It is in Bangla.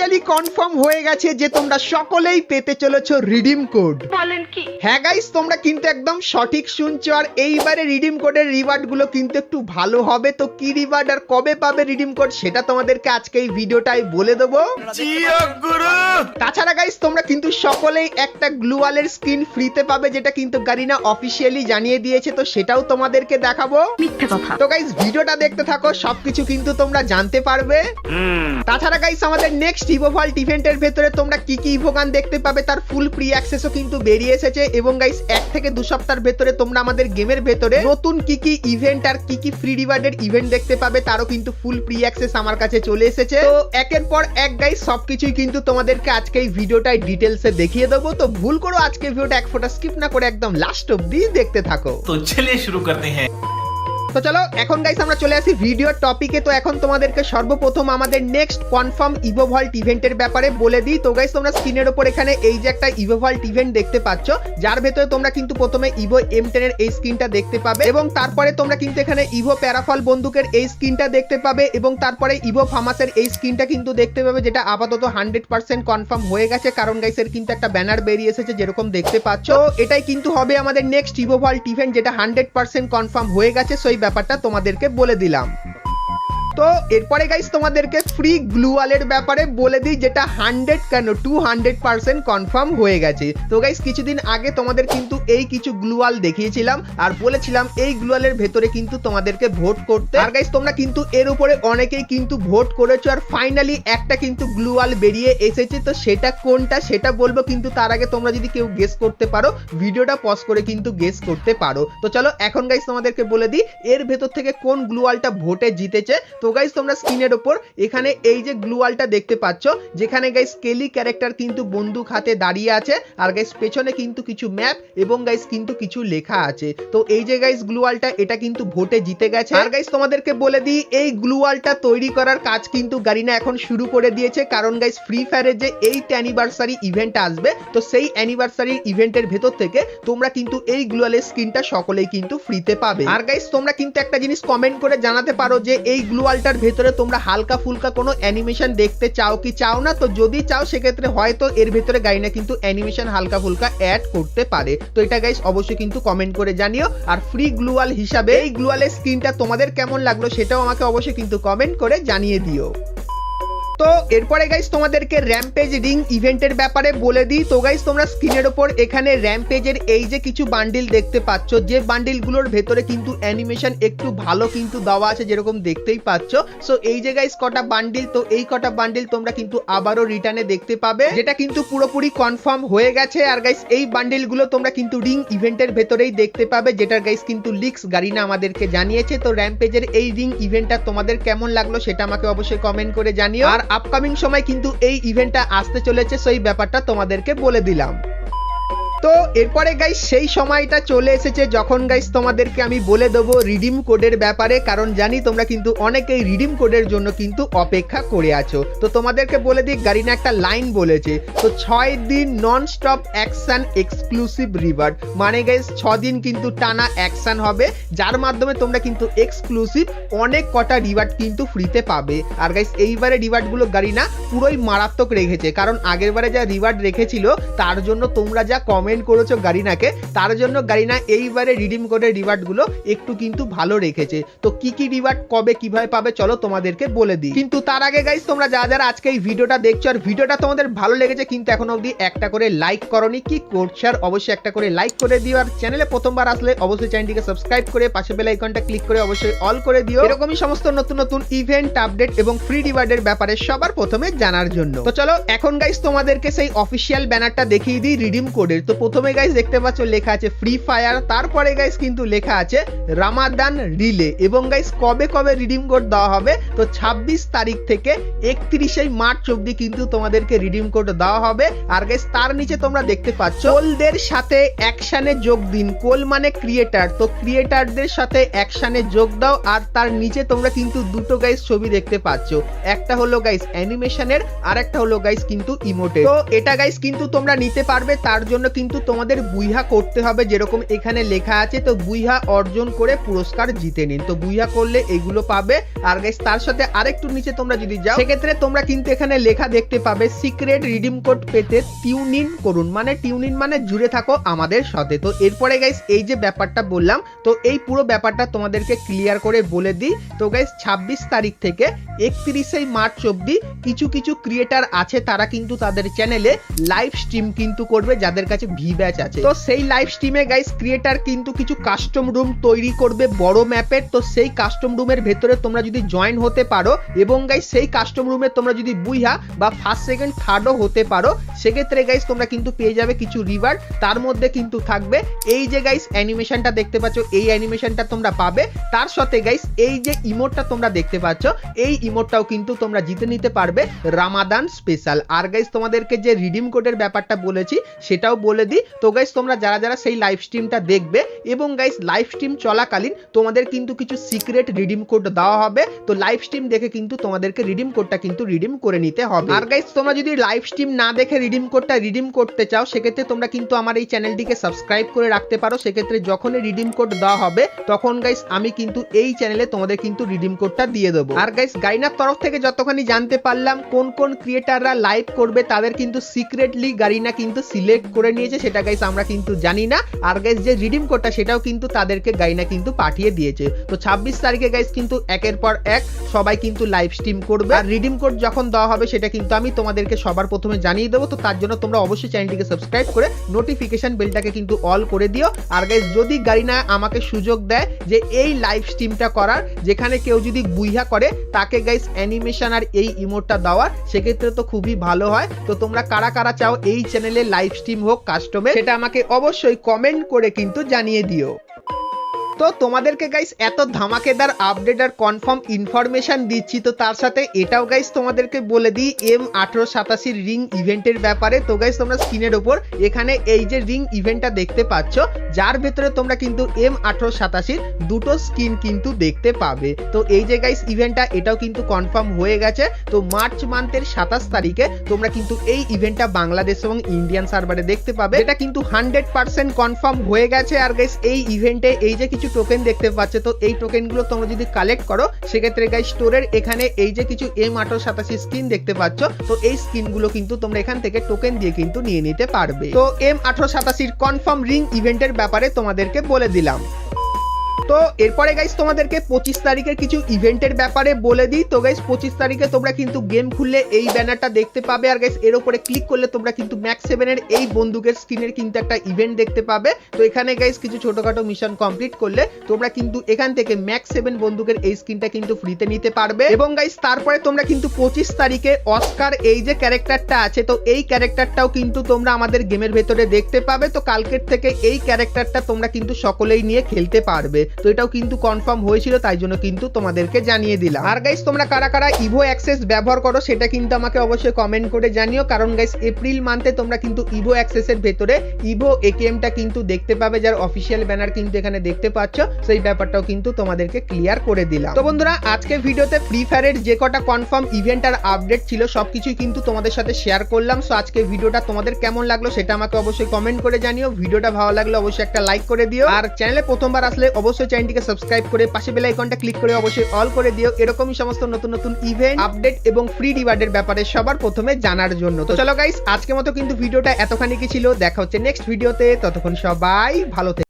অফিসিয়ালি কনফার্ম হয়ে গেছে যে তোমরা সকলেই পেতে চলেছো রিডিম কোড বলেন কি? হ্যাঁ গাইস তোমরা কিন্তু একদম সঠিক শুনছো আর এইবারে রিডিম কোডের রিওয়ার্ডগুলো কিন্তু একটু ভালো হবে। তো কি রিওয়ার্ড আর কবে পাবে রিডিম কোড সেটা তোমাদেরকে আজকে এই ভিডিওটাই বলে দেবো। তাছাড়া গাইস তোমরা কিন্তু সকলেই একটা গ্লুয়ালের স্কিন ফ্রিতে পাবে যেটা কিন্তু গারিনা অফিসিয়ালি জানিয়ে দিয়েছে। তো সেটাও তোমাদেরকে দেখাবো। মিথ্যে কথা। তো গাইস ভিডিওটা দেখতে থাকো সবকিছু কিন্তু তোমরা জানতে পারবে। তাছাড়া গাইস আমাদের নেক্সট ফিবোভল ইভেন্টের ভেতরে তোমরা কি কি ইভোগান দেখতে পাবে, তার ফুল প্রি অ্যাক্সেসও কিন্তু বেরিয়ে এসেছে। এবং গাইস এক থেকে দু সপ্তাহের ভেতরে তোমরা আমাদের গেমের ভেতরে নতুন কি কি ইভেন্ট আর কি কি ফ্রি রিওয়ার্ডের ইভেন্ট দেখতে পাবে, তারও কিন্তু ফুল প্রি অ্যাক্সেস আমার কাছে চলে এসেছে। তো একের পর এক গাইস সবকিছুই কিন্তু তোমাদেরকে আজকে এই ভিডিওটায় ডিটেলসে দেখিয়ে দেবো। তো ভুল করো, আজকে ভিডিওটা এক ফোটা স্কিপ না করে একদম লাস্ট অব্দি দেখতে থাকো। তো চলে শুরু করতে হ্যাঁ। তো চলো, এখন গাইস আমরা চলে আসি ভিডিওর টপিকে তো এখন তোমাদেরকে সর্বপ্রথম আমাদের নেক্সট কনফার্ম ইভোভল্ট ইভেন্টের ব্যাপারে বলে দিই। তো গাইস তোমরা স্ক্রিনের ওপর এখানে এই যে একটা ইভোভল্ট ইভেন্ট দেখতে পাচ্ছ, যার ভেতরে তোমরা কিন্তু প্রথমে ইভো এম টেনের এই স্ক্রিনটা দেখতে পাবে এবং তারপরে তোমরা কিন্তু এখানে ইভো প্যারাফল বন্দুকের এই স্ক্রিনটা দেখতে পাবে এবং তারপরে ইভো ফামাসের এই স্ক্রিনটা কিন্তু দেখতে পাবে, যেটা আপাতত হান্ড্রেড পার্সেন্ট কনফার্ম হয়ে গেছে। কারণ গাইসের কিন্তু একটা ব্যানার বেরিয়ে এসেছে, যেরকম দেখতে পাচ্ছ। এটাই কিন্তু হবে আমাদের নেক্সট ইভোভল্ট ইভেন্ট যেটা হান্ড্রেড পার্সেন্ট কনফার্ম হয়ে গেছে। সেই ব্যাপারটা তোমাদেরকে বলে দিলাম। তো এরপরে গাইস তোমাদেরকে ফ্রি গ্লুয়ালের ব্যাপারে বলে দিই, যেটা হান্ড্রেড কেন? টু হান্ড্রেড পার্সেন্ট কনফার্ম হয়ে গেছে। তো গাইস কিছুদিন আগে তোমাদের কিন্তু এই কিছু গ্লুয়াল দেখিয়েছিলাম, আর বলেছিলাম এই গ্লুয়ালের ভেতরে কিন্তু তোমাদেরকে ভোট করতে। আর গাইস তোমরা কিন্তু এর উপরে অনেকেই কিন্তু ভোট করেছ, আর ফাইনালি একটা কিন্তু গ্লুয়াল বেরিয়ে এসেছে। তো সেটা কোনটা, সেটা বলব, কিন্তু তার আগে তোমরা যদি কেউ গেস করতে পারো, ভিডিওটা পজ করে কিন্তু গেস করতে পারো। তো চলো, এখন গাইস তোমাদেরকে বলে দিই, এর ভেতর থেকে কোন গ্লুয়ালটা ভোটে জিতেছে? তো গাইস তোমরা স্ক্রিনের ওপর এখানে এই যে গ্লুয়ালটা দেখতে পাচ্ছ, যেখানে গাইস কেলি ক্যারেক্টার কিন্তু বন্দুক হাতে দাঁড়িয়ে আছে, আর গাইস পেছনে কিন্তু কিছু ম্যাপ এবং গাইস কিন্তু কিছু লেখা আছে। তো এই যে গাইস গ্লুয়ালটা এটা কিন্তু ভোটে জিতে গেছে। আর গাইস তোমাদেরকে বলে দিই, এই গ্লুয়ালটা তৈরি করার কাজ কিন্তু গারিনা এখন শুরু করে দিয়েছে, কারণ গাইস ফ্রি ফায়ারের যে এইট অ্যানিভার্সারি ইভেন্ট আসবে, তো সেই অ্যানিভার্সারি ইভেন্টের ভেতর থেকে তোমরা কিন্তু এই গ্লুয়ালের স্কিনটা সকলেই কিন্তু ফ্রিতে পাবে। আর গাইস তোমরা কিন্তু একটা জিনিস কমেন্ট করে জানাতে পারো যে এই গ্লুয়ালটার ভেতরে তোমরা হালকা ফুলকা কোনো অ্যানিমেশন দেখতে চাও কি চাও না? তো যদি চাও, সেক্ষেত্রে হয়তো এর ভেতরে গাইনা কিন্তু অ্যানিমেশন হালকা ফুলকা অ্যাড করতে পারে। তো এটা গাইস অবশ্যই কিন্তু কমেন্ট করে জানিও। আর ফ্রি গ্লুয়াল হিসাবে এই গ্লুয়ালের স্ক্রিনটা তোমাদের কেমন লাগল সেটাও আমাকে অবশ্যই কিন্তু কমেন্ট করে জানিয়ে দিও। তো এরপরে গাইস তোমাদেরকে র্যাম্পেজ রিং ইভেন্টের ব্যাপারে বলে দিই। তো গাইস তোমরা স্ক্রিনের ওপর এখানে র্যাম্পেজের এই যে কিছু বান্ডিল দেখতে পাচ্ছ, যে বান্ডিলগুলোর ভেতরে কিন্তু অ্যানিমেশন একটু ভালো কিন্তু দেওয়া আছে যেরকম দেখতেই পাচ্ছ। সো এই যে গাইস কটা বান্ডিল তো এই কটা বান্ডিল তোমরা কিন্তু আবারও রিটার্নে দেখতে পাবে। যেটা কিন্তু পুরোপুরি কনফার্ম হয়ে গেছে। আর গাইস এই বান্ডিলগুলো তোমরা কিন্তু রিং ইভেন্টের ভেতরেই দেখতে পাবে, যেটার গাইস কিন্তু লিক্স গারিনা আমাদেরকে জানিয়েছে। তো র্যাম্পেজের এই রিং ইভেন্টটা তোমাদের কেমন লাগল সেটা আমাকে অবশ্যই কমেন্ট করে জানিও। আর আপকামিং সময় কিন্তু এই ইভেন্টটা আসতে চলেছে সেই ব্যাপারটা তোমাদেরকে বলে দিলাম। তো এরপরে গাইস সেই সময়টা চলে এসেছে যখন গাইস তোমাদেরকে আমি বলে দেবো রিডিম কোডের ব্যাপারে। কারণ জানি তোমরা কিন্তু অনেকেই রিডিম কোডের জন্য কিন্তু অপেক্ষা করে আছো। তো তোমাদেরকে বলে দিই গারিনা একটা লাইন বলেছে। তো ছয় দিন non stop action exclusive reward মানে গাইস ছ দিন কিন্তু টানা অ্যাকশন হবে। যার মাধ্যমে তোমরা কিন্তু এক্সক্লুসিভ অনেক কটা রিওয়ার্ড কিন্তু ফ্রিতে পাবে। আর গাইস এইবারে রিওয়ার্ডগুলো গারিনা পুরোই মারাত্মক রেখেছে। কারণ আগের বারে যা রিওয়ার্ড রেখেছিল, তার জন্য তোমরা যা কমেন্ট করেছ গারিনাকে, তার জন্য গারিনা এইবারে রিডিম কোডের রিওয়ার্ডগুলো একটু কিন্তু ভালো রেখেছে। তো কি কি রিওয়ার্ড কবে কীভাবে পাবে চলো তোমাদেরকে বলে দিই। কিন্তু তার আগে গাইস তোমরা যারা যারা আজকে এই ভিডিওটা দেখছ আর ভিডিওটা তোমাদের ভালো লেগেছে, কিন্তু এখন অবধি একটা করে লাইক করনি, কি করছ আর অবশ্যই একটা করে লাইক করে দিও। আর চ্যানেলে প্রথমবার আসলে অবশ্যই চ্যানেলটিকে সাবস্ক্রাইব করে পাশে বেল আইকনটা ক্লিক করে অবশ্যই অল করে দিও। এরকমই সমস্ত নতুন নতুন ইভেন্ট আপডেট এবং ফ্রি রিওয়ার্ডের ব্যাপারে সবার প্রথমে জানার জন্য। তো চলো, এখন গাইস তোমাদেরকে সেই অফিসিয়াল ব্যানারটা দেখিয়ে দিই রিডিম কোডের তো প্রথমে গাইস দেখতে পাচ্ছ লেখা আছে ফ্রি ফায়ার তারপরে গাইস কিন্তু লেখা আছে রামাদান রিলে এবং গাইস কবে কবে রিডিম কোড দেওয়া হবে? তো 26 তারিখ থেকে একত্রিশে মার্চ অবধি কিন্তু তোমাদেরকে রিডিম কোড দেওয়া হবে। আর গাইস তার নিচে তোমরা দেখতে পাচ্ছ কোলদের সাথে অ্যাকশনে যোগ দিন। কোল মানে ক্রিয়েটার তো ক্রিয়েটারদের সাথে অ্যাকশনে যোগ দাও। আর তার নিচে তোমরা কিন্তু দুটো গাইস ছবি দেখতে পাচ্ছ। একটা হলো গাইস অ্যানিমেশনের আর একটা হলো গাইস কিন্তু ইমোটের তো এটা গাইস কিন্তু তোমরা নিতে পারবে, তার জন্য কিন্তু কিন্তু তোমাদের বুইহা করতে হবে যেরকম এখানে লেখা আছে, তো বুইহা অর্জন করে পুরস্কার জিতে নিন। তো বুইহা করলে এগুলো পাবে। আর গাইস তার সাথে আরেকটু নিচে তোমরা যদি যাও, সেক্ষেত্রে তোমরা কিন্তু এখানে লেখা দেখতে পাবে সিক্রেট রিডিম কোড পেতে টিউন ইন করুন। মানে টিউন ইন মানে জুড়ে থাকো আমাদের সাথে। তো এরপরে গাইস এই যে ব্যাপারটা বললাম, তো এই পুরো ব্যাপারটা তোমাদেরকে ক্লিয়ার করে বলে দিই। তো গাইস ছাব্বিশ তারিখ থেকে একত্রিশে মার্চ অব্দি কিছু কিছু ক্রিয়েটার আছে, তারা কিন্তু তাদের চ্যানেলে লাইভ স্ট্রিম কিন্তু করবে, যাদের কাছে ভি ব্যাচ আছে। তো সেই লাইভ স্ট্রিমে গাইস ক্রিয়েটার কিন্তু কিছু কাস্টম রুম তৈরি করবে বড় ম্যাপের তো সেই কাস্টম রুমের ভেতরে তোমরা যদি জয়েন হতে পারো এবং গাইস সেই কাস্টম রুমে তোমরা যদি বুইহা বা ফার্স্ট সেকেন্ড থার্ডও হতে পারো, সেক্ষেত্রে গাইস তোমরা কিন্তু পেয়ে যাবে কিছু রিওয়ার্ড তার মধ্যে কিন্তু থাকবে এই যে গাইস অ্যানিমেশনটা দেখতে পাচ্ছ, এই অ্যানিমেশনটা তোমরা পাবে। তার সাথে গাইস এই যে ইমোটটা তোমরা দেখতে পাচ্ছ, এই ইমোটটাও কিন্তু তোমরা জিতে নিতে পারবে। রামাদান স্পেশাল আর গাইস তোমাদেরকে যে রিডিম কোডের ব্যাপারটা বলেছি, সেটাও বলে দিই। তো গাইস তোমরা যারা যারা সেই লাইভ স্ট্রিমটা দেখবে এবং গাইস লাইভ স্ট্রিম চলাকালীন তোমাদের কিন্তু কিছু সিক্রেট রিডিম কোড দেওয়া হবে। তো লাইভ স্ট্রিম দেখে কিন্তু তোমাদেরকে রিডিম কোডটা কিন্তু রিডিম করে নিতে হবে। আর গাইস তোমরা যদি লাইভ স্ট্রিম না দেখে রিডিম কোডটা রিডিম করতে চাও, সেক্ষেত্রে তোমরা কিন্তু আমার এই চ্যানেলটিকে সাবস্ক্রাইব করে রাখতে পারো। সেক্ষেত্রে যখনই রিডিম কোড দেওয়া হবে, তখন গাইস আমি কিন্তু এই চ্যানেলে তোমাদের কিন্তু রিডিম কোডটা দিয়ে দেবো। আর গাইস গাইনার তরফ থেকে যতখানি জানতে পারলাম, কোন কোন ক্রিয়েটাররা লাইভ করবে, তাদের কিন্তু সিক্রেটলি গারিনা কিন্তু সিলেক্ট করে নিয়েছে। সেটা গাইস আমরা কিন্তু জানি না। আর গাইস যে রিডিম কোডটা সেটাও কিন্তু তাদেরকে গাইনা কিন্তু পাঠিয়ে দিয়েছে। তো ছাব্বিশ তারিখে গাইস কিন্তু একের পর এক সবাই কিন্তু লাইভ স্ট্রিম করবে। আর রিডিম কোড যখন দেওয়া হবে, সেটা কিন্তু আমি তোমাদেরকে সবার প্রথমে জানিয়ে দেবো। তো তার জন্য তোমরা অবশ্যই চ্যানেলটিকে সাবস্ক্রাইব করে নোটিফিকেশন বেলটাকে কিন্তু অল করে দিও। আর গাইস যদি গারিনা আমাকে সুযোগ দেয় যে এই লাইভ স্ট্রিমটা করার, যেখানে কেউ যদি বুইহা করে, তাকে গাইস অ্যানিমেশন আর এই ইমোটটা দেওয়ার, সেক্ষেত্রে তো খুবই ভালো হয়। তো তোমরা কারা কারা চাও, এই চ্যানেলে লাইভ স্ট্রিম হোক কাস্টমে সেটা আমাকে অবশ্যই কমেন্ট করে কিন্তু জানিয়ে দিও। তো তোমাদেরকে গাইস এত ধামাকেদার আপডেট আর কনফার্ম ইনফরমেশন দিচ্ছি, তো তার সাথে এটাও গাইস তোমাদেরকে বলে দিই এম আঠারো সাতাশির রিং ইভেন্টের ব্যাপারে। তো গাইস তোমরা স্ক্রিনের ওপর এখানে এই যে রিং ইভেন্টটা দেখতে পাচ্ছ, যার ভেতরে তোমরা কিন্তু এম আঠারো সাতাশির দুটো স্কিন কিন্তু দেখতে পাবে। তো এই যে গাইস ইভেন্টটা এটাও কিন্তু কনফার্ম হয়ে গেছে। তো মার্চ মান্থের সাতাশ তারিখে তোমরা কিন্তু এই ইভেন্টটা বাংলাদেশ এবং ইন্ডিয়ান সার্ভারে দেখতে পাবে। এটা কিন্তু হান্ড্রেড পার্সেন্ট কনফার্ম হয়ে গেছে। আর গাইস এই ইভেন্টে এই যে কিছু টোকেন দেখতে পাচ্ছ। তো এই টোকেনগুলো তোমরা যদি কালেক্ট করো, সেক্ষেত্রে গাই স্টোরের এখানে এই যে কিছু এম আঠারো সাতাশি স্কিন দেখতে পাচ্ছ, তো এই স্কিনগুলো কিন্তু তোমরা এখান থেকে টোকেন দিয়ে কিন্তু নিয়ে নিতে পারবে। তো এম আঠারো সাতাশির কনফার্ম রিং ইভেন্টের ব্যাপারে তোমাদেরকে বলে দিলাম। তো এরপরে গাইস তোমাদেরকে পঁচিশ তারিখের কিছু ইভেন্টের ব্যাপারে বলে দিই। তো গাইস পঁচিশ তারিখে তোমরা কিন্তু গেম খুললে এই ব্যানারটা দেখতে পাবে। আর গাইস এর উপরে ক্লিক করলে তোমরা কিন্তু ম্যাক্স সেভেনের এই বন্দুকের স্ক্রিনের কিন্তু একটা ইভেন্ট দেখতে পাবে। তো এখানে গাইস কিছু ছোটখাটো মিশন কমপ্লিট করলে তোমরা কিন্তু এখান থেকে ম্যাক্স সেভেন বন্দুকের এই স্ক্রিনটা কিন্তু ফ্রিতে নিতে পারবে। এবং গাইস তারপরে তোমরা কিন্তু পঁচিশ তারিখে অস্কার এই যে ক্যারেক্টারটা আছে, তো এই ক্যারেক্টারটাও কিন্তু তোমরা আমাদের গেমের ভেতরে দেখতে পাবে। তো কালকের থেকে এই ক্যারেক্টারটা তোমরা কিন্তু সকলেই নিয়ে খেলতে পারবে। তো এটাও কিন্তু কনফার্ম হয়েছিল, তাই জন্য কিন্তু তোমাদেরকে জানিয়ে দিলাম। আর গাইস তোমরা কারা কারা ইভো অ্যাক্সেস ব্যবহার করো, সেটা কিন্তু আমাকে অবশ্যই কমেন্ট করে জানিও। কারণ গাইস এপ্রিল মান্থে তোমরা কিন্তু ইভো অ্যাক্সেসের ভেতরে ইভো এটিএমটা কিন্তু দেখতে পাবে, যার অফিসিয়াল ব্যানার কিন্তু এখানে দেখতে পাচ্ছ। সেই ব্যাপারটাও কিন্তু তোমাদেরকে ক্লিয়ার করে দিলাম। তো বন্ধুরা, আজকে ভিডিওতে ফ্রি ফায়ারের যে কটা কনফার্ম ইভেন্ট আর আপডেট ছিল, সবকিছুই কিন্তু তোমাদের সাথে শেয়ার করলাম। সো আজকে ভিডিওটা তোমাদের কেমন লাগল, সেটা আমাকে অবশ্যই কমেন্ট করে জানিও। ভিডিওটা ভালো লাগলে অবশ্যই একটা লাইক করে দিও। আর চ্যানেলে প্রথমবার আসলে অবশ্যই চ্যানেলটিকে সাবস্ক্রাইব করে পাশে বেল আইকনটা ক্লিক করে অবশ্যই অল করে দিও। এরকমই সমস্ত নতুন নতুন ইভেন্ট আপডেট এবং ফ্রি রিওয়ার্ডের ব্যাপারে সবার প্রথমে জানার জন্য। তো চলো গাইস আজকে মতো কিন্তু ভিডিওটা এতখানি কি ছিল? দেখা হচ্ছে নেক্সট ভিডিওতে ততক্ষণ সবাই ভালো থেকো।